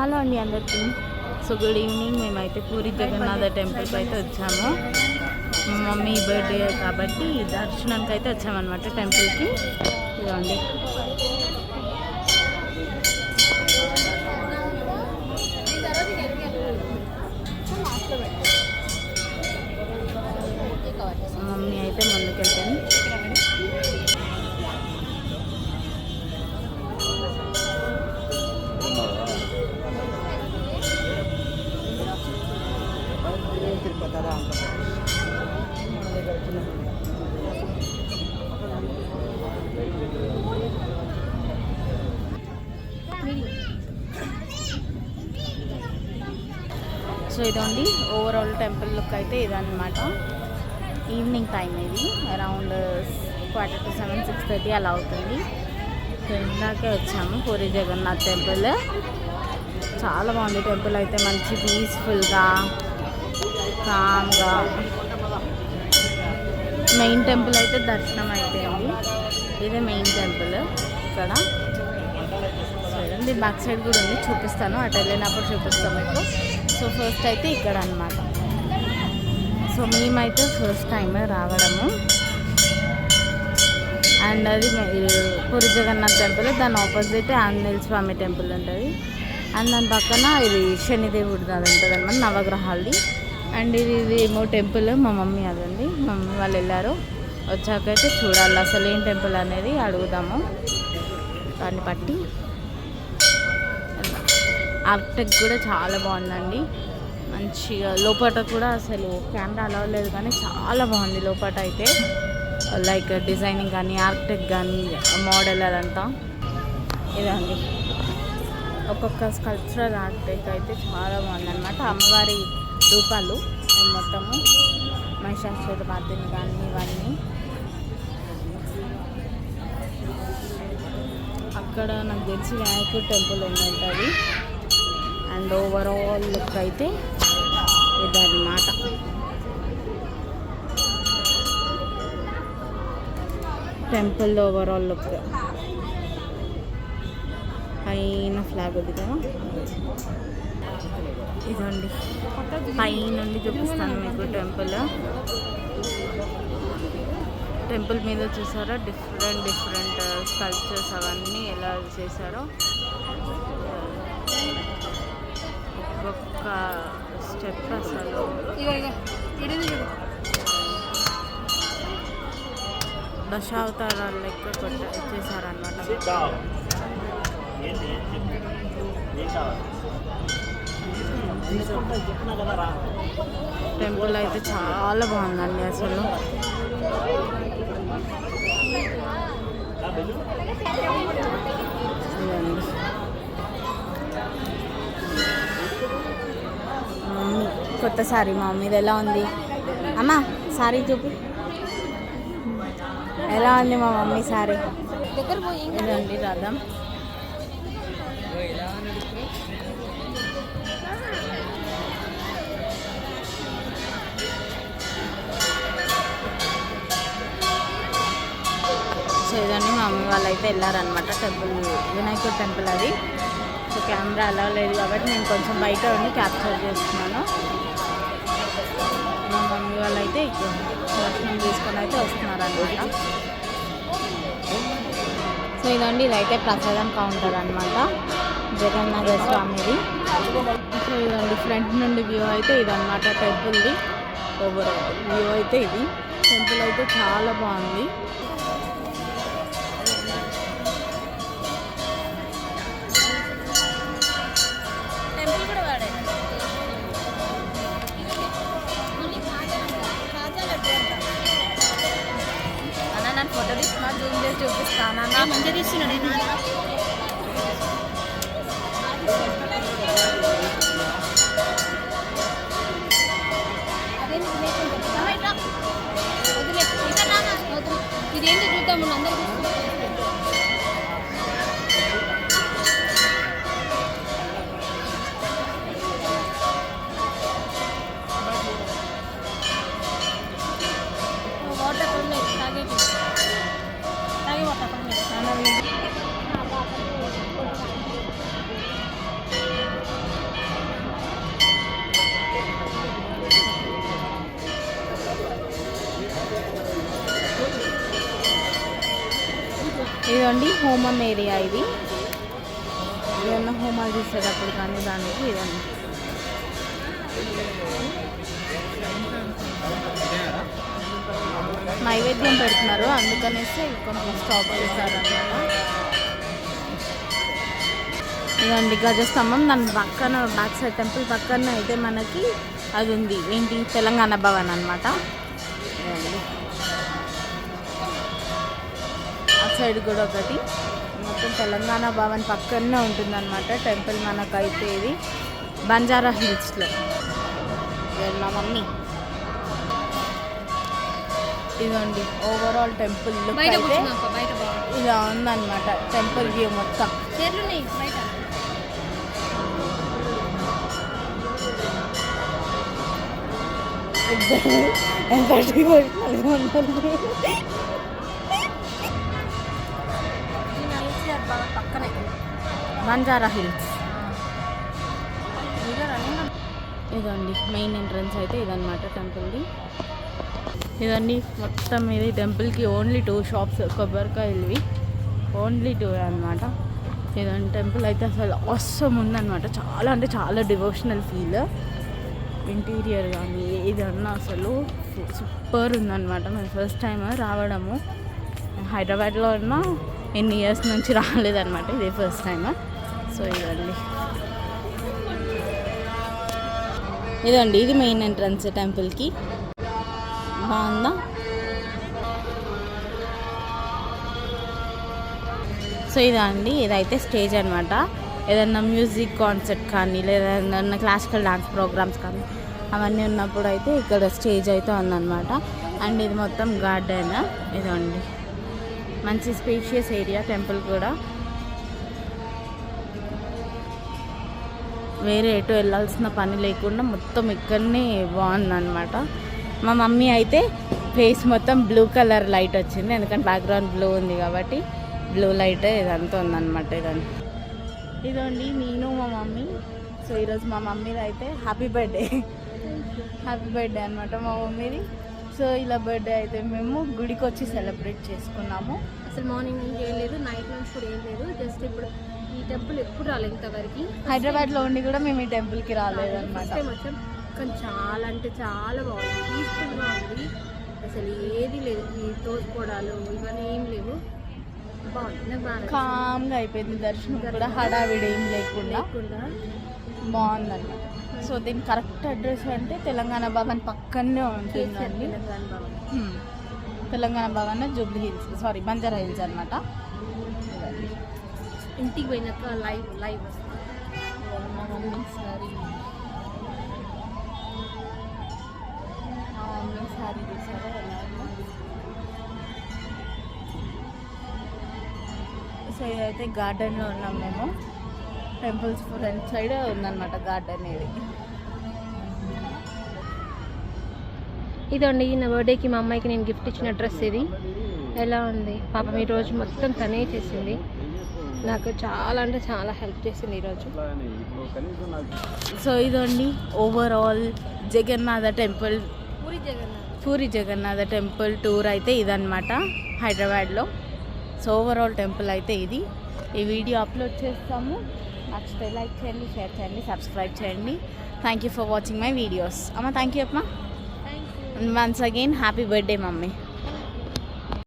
Hello అండి అందరికీ. So good evening. మేమైతే పూరి జగన్నాథ టెంపుల్కి అయితే వచ్చాము. మమ్మీ బర్త్డే కాబట్టి దర్శనానికి అయితే వచ్చామన్నమాట టెంపుల్కి. ఇదండి సో ఇదండి ఓవరాల్ టెంపుల్ లుక్ అయితే ఇదన్నమాట. ఈవినింగ్ టైం ఇది around quarter to seven six thirty అలా అవుతుంది. సో ఇందాకే వచ్చాము పూరి జగన్నాథ్ టెంపుల్ చాలా బాగుంది టెంపుల్ అయితే మంచి పీస్ఫుల్గా కామ్గా మెయిన్ టెంపుల్ అయితే దర్శనం అయిపోయింది. ఇదే మెయిన్ టెంపుల్ ఇక్కడ. బ్యాక్ సైడ్ కూడా ఉంది. చూపిస్తాను. అటు వెళ్ళినప్పుడు చూపిస్తాం మీకు. సో ఫస్ట్ అయితే ఇక్కడ అనమాట సో మేమైతే ఫస్ట్ టైం రావడము. అండ్ అది పూరి జగన్నాథ్ టెంపుల్ దాని ఆపోజిట్ ఆంజనేయ స్వామి టెంపుల్ ఉంటుంది. అండ్ దాని పక్కన ఇది శనిదేవుడిది అది ఉంటుంది అనమాట నవగ్రహాలది. అండ్ ఇది ఇది ఏమో టెంపుల్ మా మమ్మీ అదండి. మా మమ్మీ వాళ్ళు వెళ్ళారు. వచ్చాకైతే చూడాలి అసలు ఏం టెంపుల్ అనేది అడుగుదాము. దాన్ని బట్టి. ఆర్కిటెక్ట్ కూడా చాలా బాగుందండి. మంచిగా లోపల కూడా అసలు కెమెరా అలా లేదు కానీ చాలా బాగుంది లోపల అయితే. లైక్ డిజైనింగ్ కానీ ఆర్కిటెక్ట్ కానీ మోడల్ అదంతా. ఇదండి. ఒక్కొక్క స్కల్ప్చరల్ ఆర్కిటెక్ట్ అయితే చాలా బాగుందన్నమాట. అమ్మవారి రూపాలు. మొత్తము మహిషాసుర మార్దిని కానీ ఇవన్నీ. అక్కడ నాకు తెలిసి వినాయకుడు టెంపుల్ ఉందంటది అండ్ ఓవరాల్ లుక్ అయితే ఇదన్నమాట. టెంపుల్ ఓవరాల్ లుక్ పైన ఫ్లాగ్ ఉంది కదా. ఇదండి పైన నుండి చూపిస్తాను మీకు టెంపుల్. టెంపుల్ మీద చూసారా? డిఫరెంట్ డిఫరెంట్ స్కల్ప్చర్స్ అవన్నీ ఎలా చేశారో. ఒక్కొక్క స్టెప్ అసలు. దశావతారాలు లెక్క కొట్ట చేశారనమాట టెంపుల్ అయితే చాలా బాగుందండి అసలు. కొత్త సారీ మా మమ్మీది ఎలా ఉంది? అమ్మా సారీ చూపి. ఎలా ఉంది మా మమ్మీ సారీ? ఇదండి రథం. లేదని మా మమ్మీ వాళ్ళు అయితే వెళ్ళారనమాట టెంపుల్ వినాయకుడు టెంపుల్ అది. సో కెమెరా అలా లేదు కాబట్టి నేను కొంచెం బయట ఉండి క్యాప్చర్ చేస్తున్నాను. మా మమ్మీ వాళ్ళు అయితే దర్శనం తీసుకొని అయితే వస్తున్నారనమాట సో ఇదండి ఇదైతే ప్రసాదం కౌంటర్ అనమాట జగన్నాథ స్వామిది. సో ఇదండి ఫ్రంట్ నుండి వ్యూ అయితే ఇదన్నమాట టెంపుల్ది. ఓవరాల్ వ్యూ అయితే ఇది. టెంపుల్ అయితే చాలా బాగుంది. చూపిస్తాను అన్న మంచిగా తీస్తున్నాడు ఇదేం ఇదండి హోమం ఏరియా ఇది. ఏమన్నా హోమాలు చేసేటప్పుడు కానీ దానికి ఇదండి. నైవేద్యం పెడుతున్నారు. అందుకనేసి కొంచెం స్టాప్ చేశారనమాట ఇదండి గజస్తంభం. దాని పక్కన బ్యాక్ సైడ్ టెంపుల్ పక్కన అయితే మనకి అది ఉంది. ఏంటి? తెలంగాణ భవన్ అనమాట సైడ్ కూడా ఒకటి. మొత్తం తెలంగాణ భవన్ పక్కనే ఉంటుందన్నమాట. టెంపుల్ మనకైతే ఇది బంజారా హిల్స్లో. మా మమ్మీ? ఇదండి ఓవరాల్ టెంపుల్ లుక్ అయితే ఇలా ఉందన్నమాట టెంపుల్ వ్యూ మొత్తం. చీరలు బంజారా హిల్స్. ఇదండి మెయిన్ ఎంట్రన్స్ అయితే ఇదన్నమాట టెంపుల్ది. ఇదండి మొత్తం ఇది టెంపుల్కి ఓన్లీ టూ షాప్స్ కొబ్బరికాయలువి. ఓన్లీ టూ అన్నమాట. ఇదండి టెంపుల్ అయితే అసలు అవసరం ఉందన్నమాట. చాలా అంటే చాలా డివోషనల్ ఫీల్ ఇంటీరియర్ కానీ ఏదన్నా అసలు సూపర్ ఉందన్నమాట. మేము ఫస్ట్ టైం రావడము. హైదరాబాద్లో ఉన్న ఎన్ని ఇయర్స్ నుంచి రాలేదన్నమాట ఇదే ఫస్ట్ టైం సో ఇదండి ఇదండి ఇది మెయిన్ ఎంట్రన్స్ టెంపుల్కి. బాగుందా? సో ఇదా అండి ఇదైతే స్టేజ్ అనమాట ఏదన్నా మ్యూజిక్ కాన్సర్ట్ కానీ లేదా ఏదన్నా క్లాసికల్ డాన్స్ ప్రోగ్రామ్స్ కానీ అవన్నీ ఉన్నప్పుడు అయితే ఇక్కడ స్టేజ్ అయితే ఉందన్నమాట అండ్ ఇది మొత్తం గార్డెన్. ఇదండి. మంచి స్పేషియస్ ఏరియా టెంపుల్ కూడా. వేరే ఎటు వెళ్ళాల్సిన పని లేకుండా మొత్తం ఇక్కడనే బాగుందన్నమాట. మా మమ్మీ అయితే ఫేస్ మొత్తం బ్లూ కలర్ లైట్ వచ్చింది. ఎందుకంటే బ్యాక్గ్రౌండ్ బ్లూ ఉంది కాబట్టి బ్లూ లైట్ ఇదంతా ఉందన్నమాట ఇదండి ఇదండి నేను మా మమ్మీ. సో ఈరోజు మా మమ్మీది అయితే హ్యాపీ బర్త్డే హ్యాపీ బర్త్డే అనమాట మా మమ్మీది. సో ఇలా బర్త్డే అయితే మేము గుడికి వచ్చి సెలబ్రేట్ చేసుకున్నాము. అసలు మార్నింగ్ నుంచి ఏం లేదు నైట్ నుంచి కూడా ఏం లేదు. జస్ట్ ఇప్పుడు ఈ టెంపుల్ ఎప్పుడు రాలేదు ఇంతవరకు? హైదరాబాద్లో ఉండి కూడా మేము ఈ టెంపుల్కి రాలేదన్నమాట. ఫస్ట్ టైం వచ్చాం. కానీ చాలా అంటే చాలా బాగుంది. పీస్ఫుల్గా ఉంది. అసలు ఏది లేదు. ఈ తోసుకోవడాలు ఇవన్నీ ఏం లేవు. కామ్గా అయిపోయింది దర్శనం కూడా. హడావిడి ఏం లేకుండా బాగుందన్నమాట. సో దీని కరెక్ట్ అడ్రస్ అంటే తెలంగాణ భవన్ పక్కనే ఉంటుందండి Telangana Bhavan. Telangana Bhavan Jubilee hills. Sorry Banjara hills అనమాట ఇంటికి పోయినాక లైవ్ లైవ్ వస్తుంది సారీ. సారీ చూసారా ఎలా సో ఇదైతే గార్డెన్లో ఉన్నాం మేము. టెంపుల్స్ ఫ్రంట్ సైడ్ ఉందన్నమాట గార్డెన్ ఇది. ఇదండి నా బర్త్డేకి మా అమ్మాయికి నేను గిఫ్ట్ ఇచ్చిన డ్రెస్ ఇది. ఎలా ఉంది? పాపం ఈ రోజు మొత్తం తనే చేసింది. నాకు చాలా అంటే చాలా హెల్ప్ చేసింది ఈరోజు. సో ఇదండి overall Jagannatha temple Puri Jagannath. Puri Jagannatha temple tour అయితే ఇదన్నమాట హైదరాబాద్లో. సో ఓవరాల్ టెంపుల్ అయితే ఇది. ఈ వీడియో అప్లోడ్ చేస్తాము. నచ్చితే లైక్ చేయండి షేర్ చేయండి సబ్స్క్రైబ్ చేయండి. Thank you for watching my videos అమ్మ థ్యాంక్ యూ అమ్మా thank you once again happy birthday mummy.